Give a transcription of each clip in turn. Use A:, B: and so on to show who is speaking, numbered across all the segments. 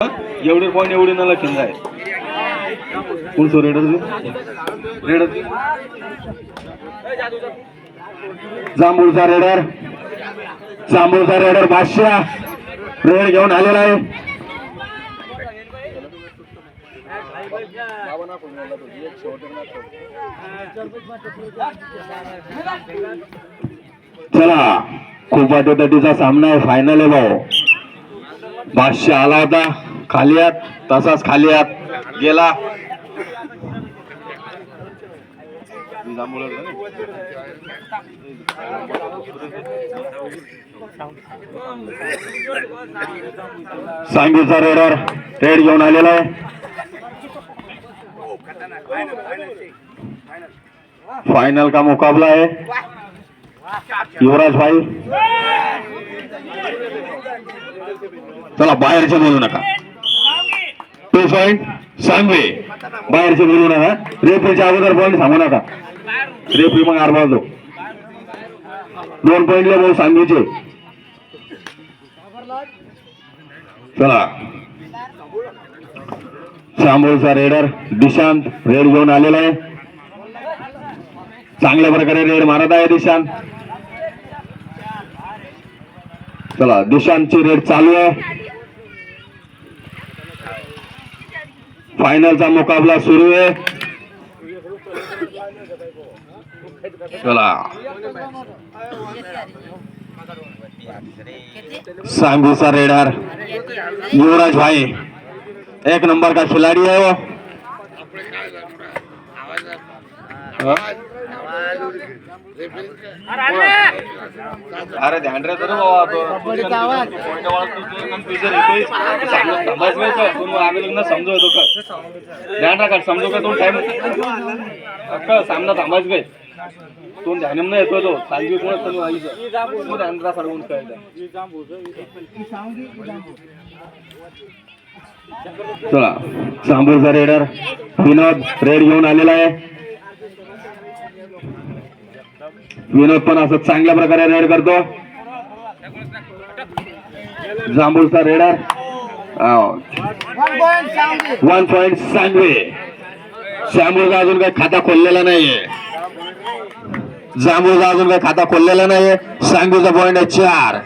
A: एवढे पॉईंट एवढे न लक्षण आहे कोण सो रेडर रेडर
B: जांभूळचा रेडर जांभूळचा रेडर बादशा रेड घेऊन आलेला आहे. चला खूप वाटोटाटीचा सामना आहे. फायनल आहे भाऊ. बादशा आला होता. खाली आत तसाच खाली आत. गेला. सांगीचा रेडर रेड घेऊन आलेला आहे. फायनल का मुकाबला है युवराज भाई. चला बाहेरचे बोलू नका. पॉइंट सांगवे. बाहेरचे बोलू नका. रेफरीच्या अगोदर पॉईंट सांगू नका. रेफरी मग आरबाजो दोन पॉईंटला भाऊ सांगवीचे. चला. सांबोळचा रेडर दिशांत. रेड घेऊन आलेला आहे. चांगल्या प्रकारे रेड मारत आहे दिशांत. चला दिशांतची रेड चालू आहे. फायनलचा मुकाबला शुरू है। चला। रेडर। युवराज भाई एक नंबर का खिलाड़ी है वो?
A: अरे ध्यान रे तर बाबा. तू. समजू येतो का? ध्यान राखा समजू का तो टाइम अक्का सामना थांबायचं काय? तो ध्यान नाही येतोय तो. सांगी कोण असतं व्हायचं तू ध्यान राखा कोण
B: चला. सांबूरचा रेडर. विनोद रेड घेऊन आलेला आहे. विनोद पण असं चांगल्या प्रकारे रेड करतो. जांभूळचा रेडर. One point Sangve. श्यामूळचा अजून काही खाता खोललेला नाहीये. जांभूळचा अजून काही खाता खोललेला नाहीये. सांगवीचा पॉइंट आहे चार.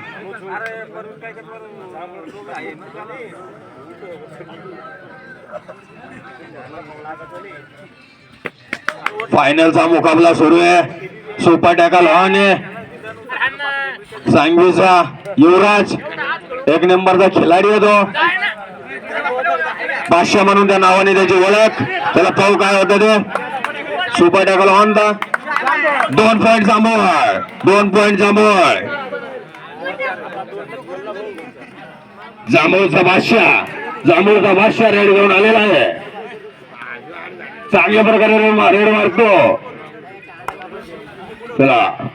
B: फायनलचा मुकाबला सुरू आहे. सुपर टॅकल ऑन आहे सांगवीचा युवराज. एक नंबरचा खिलाडी आहे तो बादशाह म्हणून त्या नावाने त्याची ओळख. त्याला पाहू काय होतं ते? सुपर टॅकल ऑन दा दोन पॉइंट जांभूळ दोन पॉइंट जांभूळ जांभूळचा बादशाह. जांभूळचा बादशाह रेड घेऊन आलेला आहे. चांगल्या प्रकारे रेड रेड मारतो. चला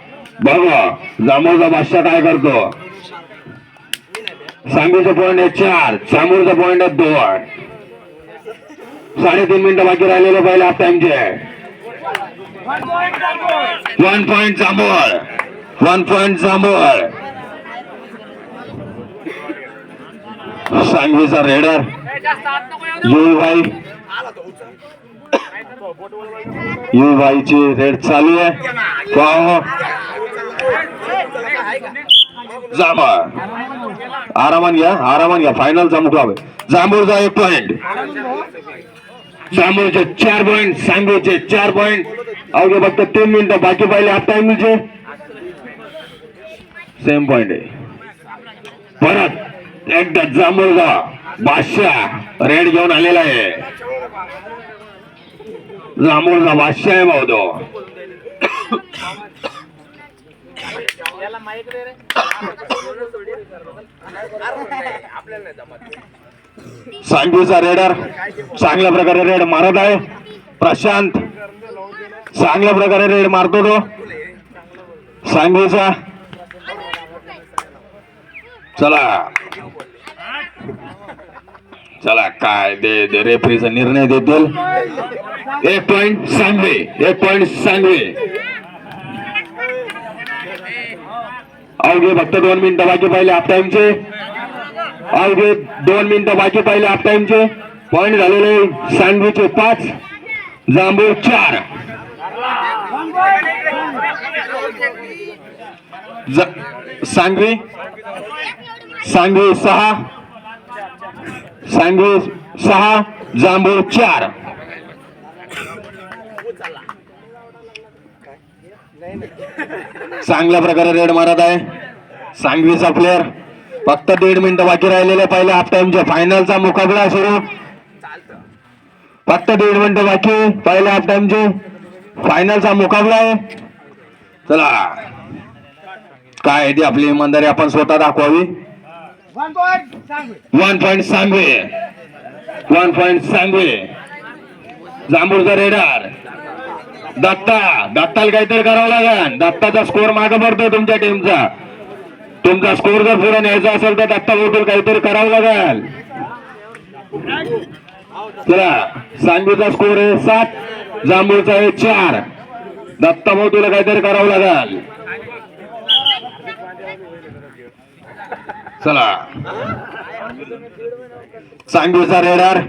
B: बघा जांभूळचा बादशाह काय करतो. सांगूचा पॉइंट आहे चार जांभूळचा पॉइंट आहे दोन. साडेतीन मिनिटं बाकी राहिलेले पहिले half टाइमचे one point Jambhul. One point Jambhul. सांगवीचा raider युवाई युवाईची red चालू आहे. पाहो. आरामान घ्या आरामान घ्या फायनलचा मुकाबला जांभूळचा एक पॉइंट जांभूळचे चार पॉइंट सांगवीचे चार पॉइंट अवघे फक्त तीन मिनिटं बाकी पाहिले. हाफ टाइम सेम पॉइंट आहे. परत. एकदा मुलगा बादशाह रेड घेऊन आलेला आहे. जांभूळचा बादशाह आहे भाऊ तो. सांगवीचा रेडर चांगल्या प्रकारे रेड मारत आहे. प्रशांत चांगल्या प्रकारे रेड मारतो तो. सांगवीचा चला. चला काय दे दे रेफरीचा निर्णय देतील. एक पॉइंट सांगवे एक पॉइंट सांगवे. अवघे फक्त दोन मिनिटं बाकी पाहिले हाफ टाइमचे अवघे दोन मिनिटं बाकी पाहिले हाफ टाइमचे पॉइंट झालेले सांगवीचे पाच जांभूळ चार. सांगवी? सांगवी सहा सांगवी सहा जांभूळ चार. चांगल्या प्रकारे रेड मारत आहे. सांगवीचा प्लेअर फक्त दीड मिनिटं बाकी राहिलेले पहिल्या हाफ टाइमचे फायनलचा मुकाबला सुरू. फक्त दीड मिनिटं बाकी पहिल्या हाफ टाइमचे फायनलचा मुकाबला आहे. चला. काय आहे ती आपली इमानदारी आपण स्वतः दाखवावी. One point Sangve one point सांगवे जांभूळचा रेडार दत्ता दत्ताला काहीतरी करावं लागेल. दत्ताचा स्कोर मागे पडतो तुमच्या टीमचा तुमचा स्कोर जर पुढे न्यायचा असेल तर दत्ता बोलतो काहीतरी करावं लागेल. चला सांगूचा स्कोर आहे सात जांभूळचा आहे चार. दत्ता भाऊ तुला काहीतरी करावं लागेल. चला. सांगवीचा रेडर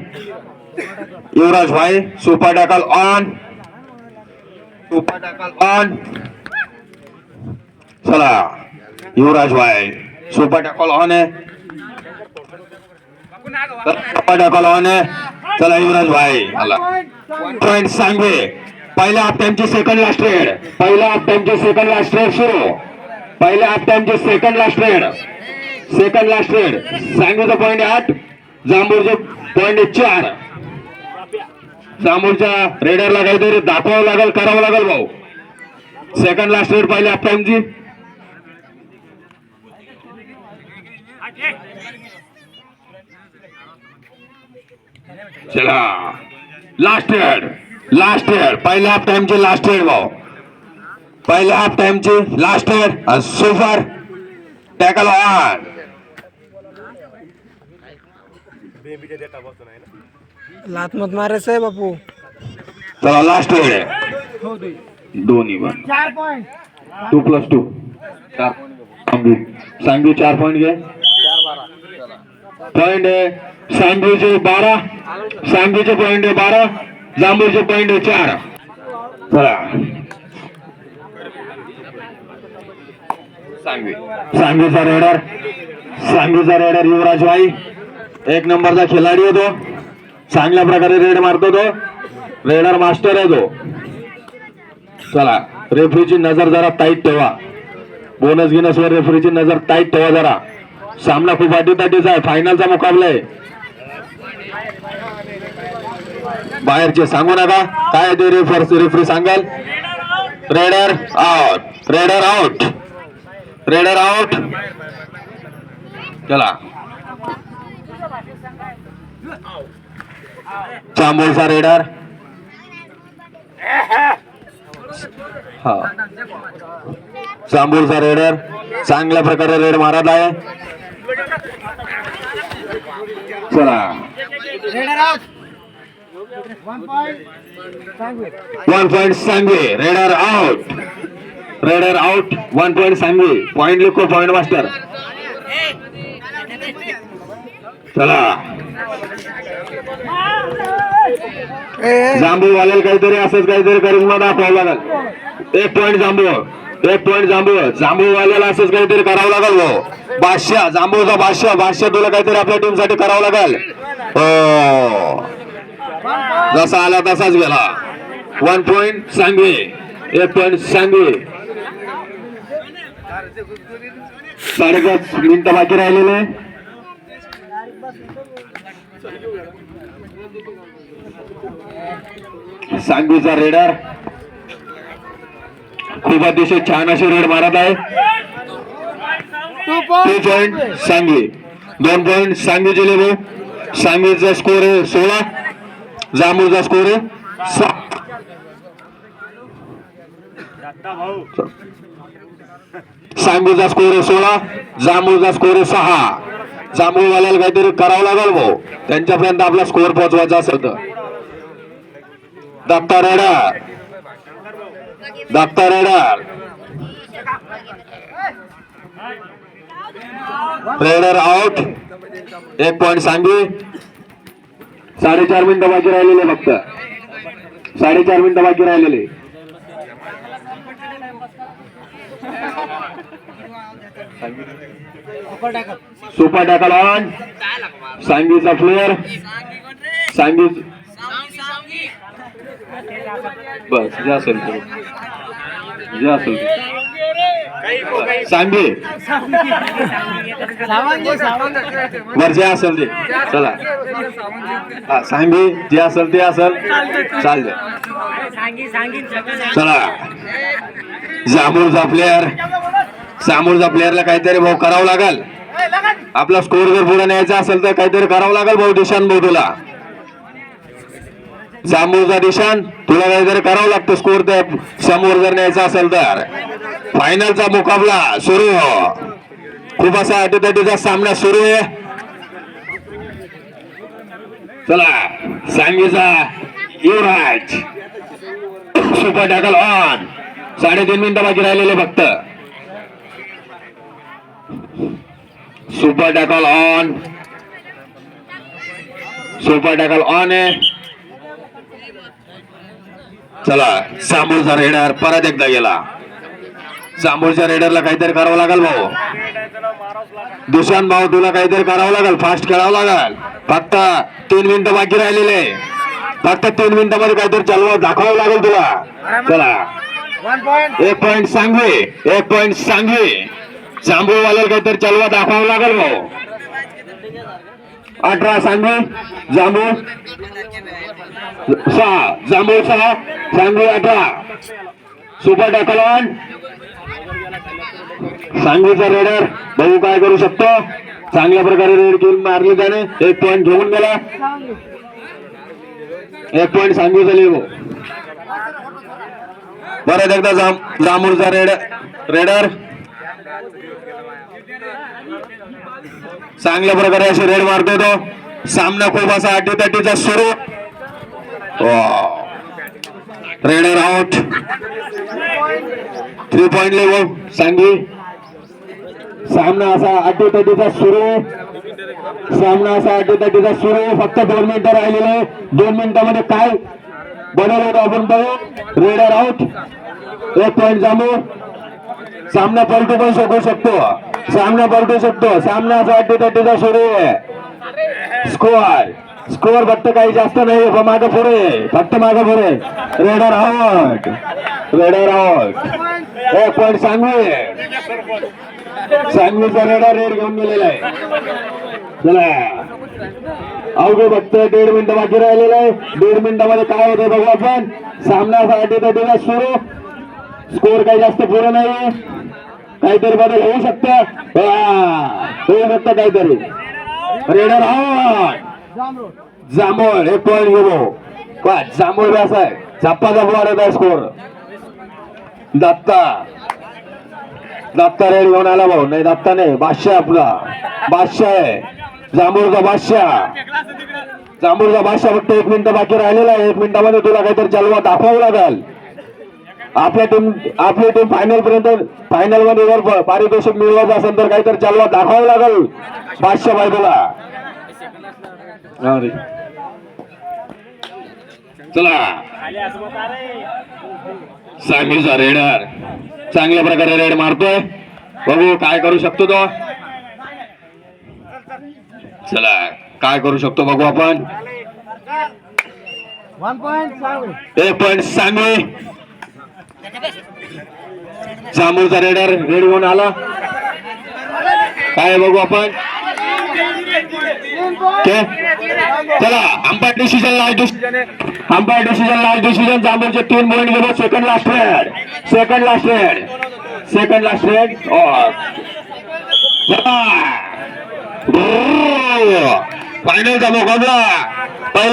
B: युवराज भाई super tackle on super tackle on चला. युवराज भाई सुपर टॅकल ऑन आहे. सुपर टॅकल ऑन आहे. चला युवराज भाई आला पॉइंट सांगवे. पहिल्या हप्त्यांची सेकंड लास्ट रेड पहिल्या हप्त्यांची सेकंड लास्ट रेड सुरू. पहिल्या हप्त्यांची second last raid second last raid सांगूचा point आठ जांभूरचा पॉईंट चार जांभूरच्या रेडरला काहीतरी दाखवावं लागेल करावं लागेल भाऊ सेकंड लास्ट रेड पहिल्या हाफ टाइमची चला। लास्ट रेड लास्ट रेड पहिल्या हाफ टाइमचे लास्ट रेड भाऊ पहिल्या half टाइमचे last raid super tackle on
C: लात मत मारायचं आहे बापू.
B: चला लास्ट आहे. दोन्ही
C: पॉईंट
B: टू प्लस टू चार. सांगू. सांगू चार पॉइंट घे. पॉइंट आहे. सांगूचे बारा. सांगूचे पॉइंट आहे बारा. जांभूळचे पॉइंट आहे चार. चला. सांगवी सांगवीचा रेडर सांगवीचा रेडर युवराज भाई. एक नंबरचा खिलाडी आहे तो चांगल्या प्रकारे रेड मारतो तो. रेडर मास्टर आहे तो. चला रेफरीची नजर जरा टाईट ठेवा. बोनस गिनस वर रेफरीची नजर टाईट ठेवा जरा. सामना खूप अटीतटीचा आहे. फायनलचा मुकाबला आहे. बाहेरचे सांगू नका. काय ते रेफर रेफरी सांगाल? Raider out raider out raider out चला. चांबोळचा रेडर हा. जांभूळचा रेडर चांगल्या प्रकारे रेड मारत आहे. चला.
C: One point
B: one point Sangve. Raider out raider out one point Sangve. Point लिखो पॉइंट मास्टर चला. जांभू वाल्याला काहीतरी असंच काहीतरी करिश्मा दाखवावं लागल. एक पॉइंट जांभू एक पॉइंट जांभू जांभू वाल्याला असंच काहीतरी करावं लागेल भाऊ. बादशाह जांभूचा बादशाह बादशाह तुला काहीतरी आपल्या टीमसाठी करावं लागेल. हो. जसा आला तसाच गेला. वन पॉइंट सांगवे. एक पॉइंट सांगवे. साडेपाच मिनिटं बाकी राहिलेले. सांगवीचा रेडर खूप अतिशय छान असे रेड मारत आहे. पॉइंट सांगवी दोन पॉइंट सांगवी जिल्हे सांगवीचा स्कोर आहे सोळा. जांभूळचा स्कोर आहे सात. सांगवीचा स्कोर आहे सोळा. जांभूळचा स्कोर आहे सहा. जांभूळवाल्याला काहीतरी करावं लागेल भाऊ. त्यांच्यापर्यंत आपला स्कोर पोहोचवायचा असेल तर. Datta raider Datta raider raider out एक पॉइंट सांगवी साडेचार मिनिटं बाकी राहिलेले फक्त. साडेचार मिनिटं बाकी राहिलेले. सुपर टॅकल ऑन सांगीचा प्लेअर सांगी बस जे असेल ते. जे असेल ते. सांगे. वर जे असेल ते चला. हा सांगे जे असेल ते असेल. चालते चला. जांभूळचा प्लेअर समोरचा प्लेअरला काहीतरी भाऊ करावं लागेल. आपला स्कोर जर पुढे न्यायचा असेल तर काहीतरी करावं लागेल भाऊ दिशान भाऊ तुला जांभूळचा निशान तुला काहीतरी करावं लागतं स्कोर तर समोर जर न्यायचा असेल तर. फायनलचा मुकाबला सुरू. हो खूप असा अटीतटीचा सामना सुरू आहे. चला सांगीचा युवराज. सुपर टॅकल ऑन साडेतीन मिनिटं बाकी राहिलेले फक्त. Super tackle on super tackle on आहे. चला जांभूळचा रेडर परत एकदा गेला. जांभूळच्या रेडरला काहीतरी करावं लागेल भाऊ. दुशान भाऊ तुला काहीतरी करावं लागेल फास्ट खेळावं लागेल. फक्त तीन मिनिटं बाकी राहिलेले. फक्त तीन मिनिटामध्ये काहीतरी चालवा दाखवावं लागेल तुला. चला. एक पॉइंट सांगवे एक पॉइंट सांगवे. जांभूळवाल्याला काहीतरी चालवा दाखवावं लागेल भाऊ. अठरा सांगवे जांभूळ. सहा जांभूळ सहा. सांगवी अठरा सुपर टॅकलॉन सांगवीचा रेडर भाऊ काय करू शकतो. चांगल्या प्रकारे रेड घेऊन मारली त्याने. एक पॉइंट घेऊन गेला. एक पॉइंट सांगवीचा लिहो. परत एकदा जाम जांभूळचा रेड रेडर चांगल्या प्रकारे असे रेड मारतोय तो. सामना खूप असा अटीतटीचा सुरू. Raider out three point level सांगी सामना असा अटीतटीचा सुरू. सामना असा अटीतटीचा सुरू. फक्त दोन मिनिटं राहिलेले. दोन मिनिटामध्ये काय बनवलं होतं आपण बघू रेडर आउट एक पॉइंट जामू सामना पलटू पण शकू शकतो. सामना पलटू शकतो. सामना असा अटीतटीचा सुरू आहे. स्कोअर स्कोअर फक्त काही जास्त नाही पण मागं पुढे. फक्त मागं पुढे. रेडर आउट रेडर आउट एक पॉइंट सांगवी. सांगवीचा रेडर रेड घेऊन गेलेला आहे. चला. अवघे फक्त दीड मिनिटं बाकी राहिलेलं आहे. दीड मिनिटामध्ये काय होतं बघू आपण. सामना असा सुरू. स्कोर काही जास्त पुरे नाही. काहीतरी बदल होऊ शकतं. होऊ शकतं काहीतरी. रेडर आउट जांभूळ. एक पॉईंट घेऊ का जांभूळ व्यास आहे. झप्पा झप्पा वाढत आहे स्कोर दत्ता. दत्ता रेड घेऊन आला भाऊ. नाही दत्ता नाही. बादशाह आपला. बादशाह आहे. जांभूळचा बादशाह. जांभूळचा बादशाह फक्त एक मिनिट बाकी राहिलेला आहे. एक मिनिटामध्ये तुला काहीतरी चालवा दाखवावं लागेल. आपल्या टीम आपली टीम फायनल पर्यंत फायनलमध्ये जर पारितोषिक मिळवायचं असेल तर काहीतरी चालवा दाखवावं लागेल. बादशाह बाय तुला चला. सांगलीचा रेडर चांगल्या प्रकारे रेड मारतोय. बघू काय करू शकतो तो. चला काय करू शकतो बघू आपण.
C: सांगू
B: एक पॉइंट सांगली जांभूळचा रेडर रेड होऊन आला. काय बघू आपण. चला umpire decision last decision umpire decision last decision जांभूरचे तीन पॉईंट गेलो second last raid second last raid second last raid फायनलचा मुकाबला